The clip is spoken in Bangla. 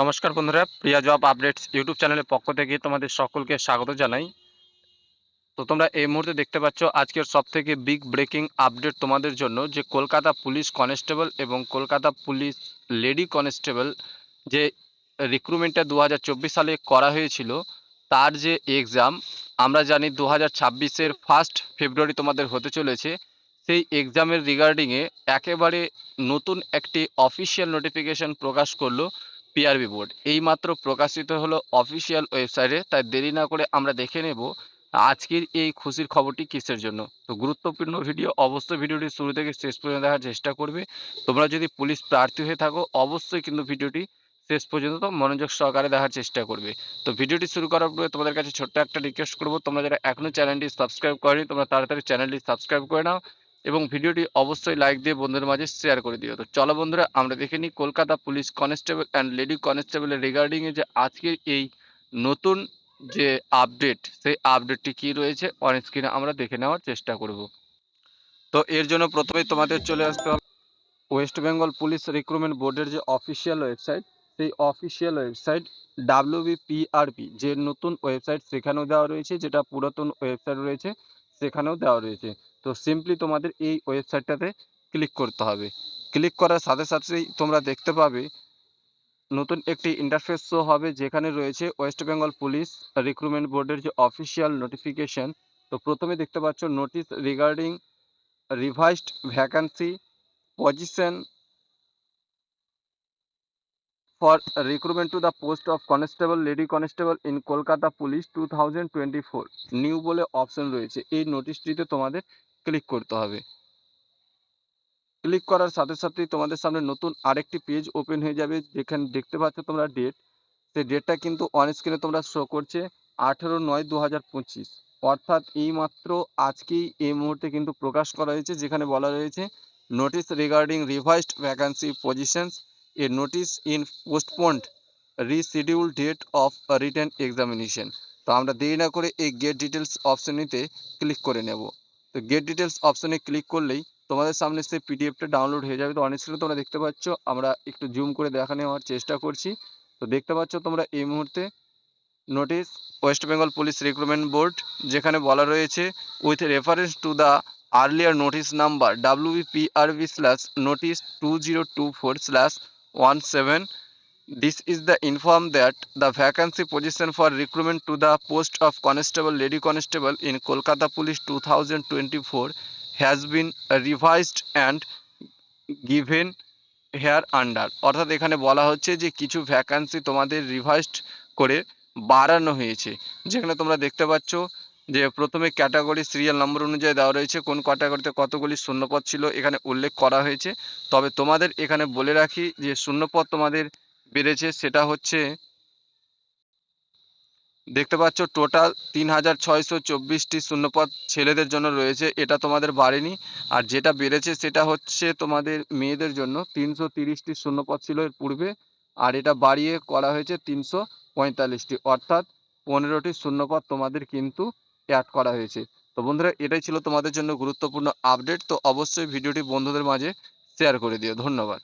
নমস্কার বন্ধুরা, প্রিয়া জব আপডেটস ইউটিউব চ্যানেলের পক্ষ থেকে তোমাদের সকলকে স্বাগত জানাই। তো তোমরা এই মুহূর্তে দেখতে পাচ্ছ, আজকের সব থেকে বিগ ব্রেকিং আপডেট তোমাদের জন্য যে কলকাতা পুলিশ কনস্টেবল এবং কলকাতা পুলিশ লেডি কনস্টেবল যে রিক্রুটমেন্টটা দু হাজার চব্বিশ সালে করা হয়েছিল, তার যে এক্সাম আমরা জানি দু হাজার ছাব্বিশের ফার্স্ট ফেব্রুয়ারি তোমাদের হতে চলেছে। সেই এক্সামের রিগার্ডিংয়ে একেবারে নতুন একটি অফিসিয়াল নোটিফিকেশন প্রকাশ করল পিআরবি বোর্ড এইমাত্র প্রকাশিত হলো অফিসিয়াল ওয়েবসাইটে তাই দেরি না করে আমরা দেখে নেব আজকের এই খুশির খবরটি কিসের জন্য। তো গুরুত্বপূর্ণ ভিডিও অবশ্যই ভিডিওটি শুরু থেকে শেষ পর্যন্ত দেখার চেষ্টা করবে। তোমরা যদি পুলিশ প্রার্থী হয়ে থাকো, অবশ্যই কিন্তু ভিডিওটি শেষ পর্যন্ত মনোযোগ সহকারে দেখার চেষ্টা করবে। তো ভিডিওটি শুরু করার পরে তোমাদের কাছে ছোট্ট একটা রিকোয়েস্ট করব। তোমরা যারা এখনও চ্যানেলটি সাবস্ক্রাইব করেনি, তোমরা তাড়াতাড়ি চ্যানেলটি সাবস্ক্রাইব করে নাও। এবং ভিডিওটি অবশ্যই লাইক দিয়ে বন্ধুদের মাঝে শেয়ার করে দিও। তো চলো বন্ধুরা, আমরা দেখে নিই Kolkata police constable and lady কনস্টেবলের রিগার্ডিং এ যে আজকের এই নতুন যে আপডেট সেই আপডেটটি কি রয়েছে অন স্ক্রিনে আমরা দেখে নেওয়ার চেষ্টা করব। তো এর জন্য প্রথমেই তোমাদের চলে আসতে হবে ওয়েস্ট বেঙ্গল পুলিশ রিক্রুটমেন্ট বোর্ডের যে অফিসিয়াল ওয়েবসাইট সেই অফিসিয়াল ওয়েবসাইট ডাব্লিউবিপিআরপি যে নতুন ওয়েবসাইট সেখানেও দেওয়া রয়েছে, যেটা পুরাতন ওয়েবসাইট রয়েছে। সেখানেও দেওয়া রয়েছে। তো সিম্পলি তোমাদের এই ওয়েবসাইটটাতে ক্লিক করতে হবে। ক্লিক করার সাথে সাথেই তোমরা দেখতে পাবে, নতুন একটি ইন্টারফেস শো হবে যেখানে রয়েছে ওয়েস্ট বেঙ্গল পুলিশ রিক্রুটমেন্ট বোর্ডের যে অফিসিয়াল নোটিফিকেশন তো প্রথমে দেখতে পাচ্ছ notice regarding revised vacancy position for recruitment to the post of constable, lady constable in thousand twenty four new বলে অপশন রয়েছে। এই নোটিশটিতে তোমাদের ক্লিক করতে হবে। ক্লিক করার সাথে সাথেই তোমাদের সামনে নতুন আরেকটি পেজ ওপেন হয়ে যাবে। যেখানে দেখতে পাচ্ছ তোমরা ডেট সেই ডেটটা কিন্তু অন স্ক্রিনে তোমরা শো করছে আঠেরো নয় দু অর্থাৎ এই মাত্র আজকেই এই মুহূর্তে কিন্তু প্রকাশ করা হয়েছে, যেখানে বলা রয়েছে notice regarding revised vacancy positions a notice in postponed rescheduled date of a written examination. তো আমরা দেরি না করে এই গেট ডিটেলস অপশনটিতে ক্লিক করে নেব। তো গেট ডিটেলস অপশনে ক্লিক করলেই তোমাদের সামনে সেই পিডিএফটা ডাউনলোড হয়ে যাবে। তো অনেক তোমরা দেখতে পাচ্ছ, আমরা একটু জুম করে দেখা নেওয়ার চেষ্টা করছি। তো দেখতে পাচ্ছ তোমরা এই মুহূর্তে notice West Bengal police recruitment board যেখানে বলা রয়েছে with reference to the earlier slash number WPRV slash notice 2024 slash 17 this is the inform that the vacancy position for recruitment to the post of constable lady constable in kolkata police 2024 has been revised and given here under অর্থাৎ এখানে বলা হচ্ছে যে কিছু ভ্যাকান্সি তোমাদের রিভাইসড করে বাড়ানো হয়েছে যেখানে তোমরা দেখতে পাচ্ছ যে প্রথমে ক্যাটাগরি সিরিয়াল নম্বর অনুযায়ী দেওয়া রয়েছে, কোন ক্যাটাগরিতে কতগুলি শূন্যপদ ছিল এখানে উল্লেখ করা হয়েছে। তবে তোমাদের এখানে বলে রাখি যে শূন্যপদ তোমাদের বেড়েছে, সেটা হচ্ছে, দেখতে পাচ্ছ টোটাল তিন হাজার ছয়শো চব্বিশটি শূন্যপদ ছেলেদের জন্য রয়েছে, এটা তোমাদের বাড়েনি। আর যেটা বেড়েছে, সেটা হচ্ছে তোমাদের মেয়েদের জন্য তিনশো তিরিশটি শূন্যপদ ছিল এর পূর্বে, আর এটা বাড়িয়ে করা হয়েছে তিনশো পঁয়তাল্লিশটি। অর্থাৎ পনেরোটি শূন্যপদ তোমাদের কিন্তু অ্যাড করা হয়েছে। তো বন্ধুরা, এটাই ছিল তোমাদের জন্য গুরুত্বপূর্ণ আপডেট তো অবশ্যই ভিডিওটি বন্ধুদের মাঝে শেয়ার করে দিও। ধন্যবাদ।